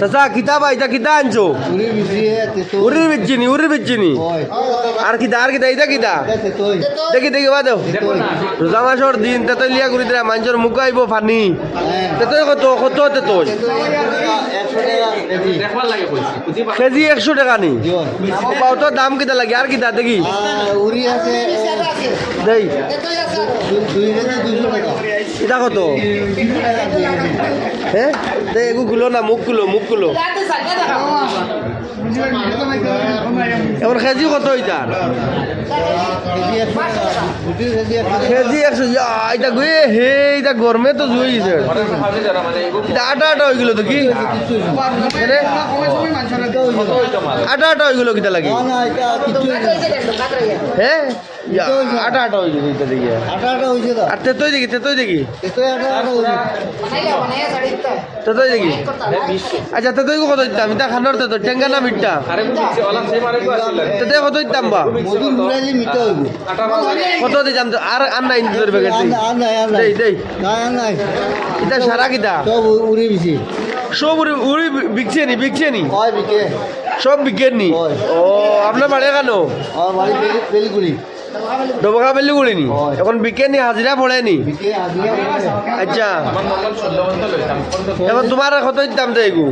চাচা কিতা আইতা কিতা আনছো? উরির বিচ্ছিনি উরির ওই আর কিতা আর কিতা এটা কিতা? দেখি দেখি বা দেও। রোজা মাসর দিন তেতই লিয়া ঘুরি দিলা মানুষের মুখ আইব ফানি। হ্যাঁ। তেতই কত কত তেতই তেতোই 100 টাকা কেজি একশো টাকা নি? পাউতো দাম কিতা লাগে আর কিতা দেখি। দেই। দু- দুই কেজি 200 টাকা এটা কত? 200 টাকা দুই কেজি হ্যাঁ দে এগু গুলো না মুখগুলো মুখগুলো। এখন কেজি কত এটার কেজি 100 টাকা দুটি কেজি 100 টাকা কেজি একশো এটা গে হে এটা গরমে তো গেছে এটা আটা আটা হয়ে গেল তো কি? আটা আটা হয়ে গেল কিতা লাগে এটা হ্যাঁ? আটা আটা আটা আটা হয়েছে তো। আর তেতই দেখি তেতই দেখি। তেতোই আটা আটা হয়েছে তেতই দেখি। আচ্ছা তেতই কত দিতাম? এটা খানোর তেতই টেঙ্গা না মিঠা? তেতই কত দিতাম বা? মধু ঘুরাইলে মিঠা হইব। কত দিতাম? আর আর নাই প্যাকেট নাই আর নাই দেই দেই। নাই আর নাই। এটা সারা কিতা সব উড়ি সব উড়ি উড়ি বিকছে নি বিকছে নি? হয় বিকে। সব বিকেন নি? হয়। ও আপনার বাড়ি কেন আর বাড়ি বেলিগুড়ি ডবকা বেলি গুলি নি এখন বিকেন হাজিরা পড়ে নি বিকে হাজিরা বলে আচ্ছা। এখন তোমার কত দিতাম তো এগু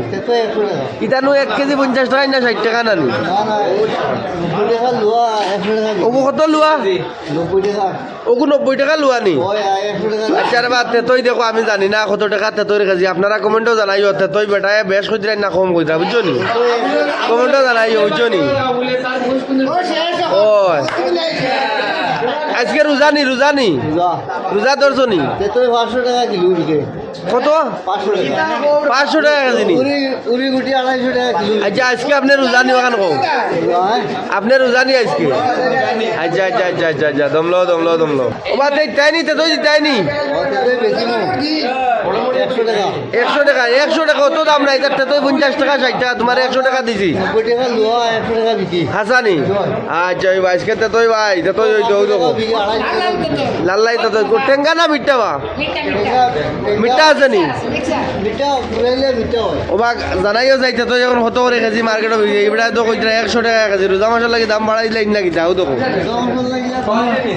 ইতানো এক কেজি পঞ্চাশ টাকা না ষাট টাকা নানি। লোয়া ওগু কত টাকা ওগু নব্বই টাকা লোৱা নি। আচ্ছা রে বা তেতই দেখো আমি জানি না কত টাকা তেতই কেজি আপনারা কমেন্টও জানাইও তেতই বেটায় বেশ কইরা না কম কইরা বুঝছ নি? কমেন্টও জানাইও বুঝছ নি? ওই। আজকে রোজানি রোজানি। রোজা। ধরছো নি তেতোই পাঁচশো টাকা কিলো বিকে কত? পাঁচশো টাকা। কেজি আচ্ছা আজকে আপনি রোজানি ওখান হ্যাঁ আপনি রোজানি আজকে? আচ্ছা আচ্ছা আচ্ছা আচ্ছা আচ্ছা দমলো দমলো দমলো। ও বা তাই তাই নি তেতই তাই না। একশো টাকা। একশো টাকা অত দাম নাই। তার তেতই পঞ্চাশ টাকা ষাট টাকা তোমার একশো টাকা দিছি। হাসানি। আচ্ছা ওই ভাই তেতই তো ওই দেখো বিকে আড়াইশো টাকা লাল্লাই তেতই টেঙ্গা না মিঠা বা? মিঠা আছে নি? মিঠা ঘুরাইলে মিঠা ও বা জানাইও যাই তেতই এখন কত করে কেজি মার্কেটে বিক্রি এইবিলাক তো কইরা একশো টাকা কেজি। রোজা মাসের লাগি দাম বাড়াই দিলে না কিতা ও লাগিলে